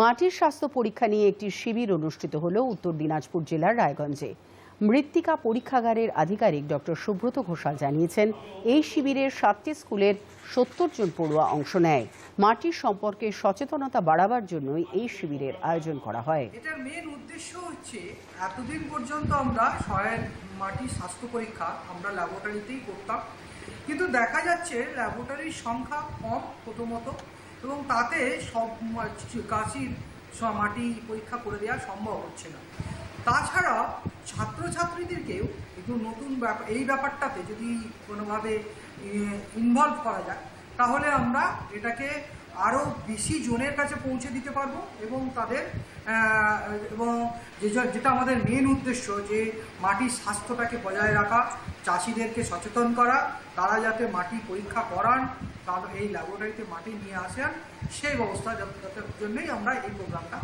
মাটির স্বাস্থ্য পরীক্ষা নিয়ে একটি শিবির অনুষ্ঠিত হল উত্তর দিনাজপুর জেলার রায়গঞ্জে। মৃত্তিকা পরীক্ষাগারের আধিকারিক ডক্টর সুব্রত ঘোষাল জানিয়েছেন, এই শিবিরের সাতটি স্কুলের সত্তর জন পড়ুয়া অংশ নেয়। মাটির সম্পর্কে সচেতনতা বাড়াবার জন্যই এই শিবিরের আয়োজন করা হয়। এটার মেন উদ্দেশ্য হচ্ছে, এতদিন পর্যন্ত আমরা সয়েল মাটির স্বাস্থ্য পরীক্ষা আমরা ল্যাবরেটরিতেই করতাম। কিন্তু দেখা যাচ্ছে ল্যাবরেটরির সংখ্যা কম প্রথমত। এবং তাতে সব গাছের সব মাটি পরীক্ষা করে দেওয়া সম্ভব হচ্ছে না। তাছাড়া ছাত্রছাত্রীদেরকেও একটু নতুন ব্যাপার এই ব্যাপারটাতে যদি কোনোভাবে ইনভলভ করা যায়, তাহলে আমরা এটাকে আরও বেশি জনের কাছে পৌঁছে দিতে পারব এবং তাদের এবং যেটা আমাদের মেন উদ্দেশ্য যে মাটির স্বাস্থ্যটাকে বজায় রাখা, চাষিদেরকে সচেতন করা, তারা যাতে মাটি পরীক্ষা করান তাদের এই ল্যাবরেটরিতে মাটি নিয়ে আসেন, সেই ব্যবস্থা যাতে- জন্যই আমরা এই প্রোগ্রামটা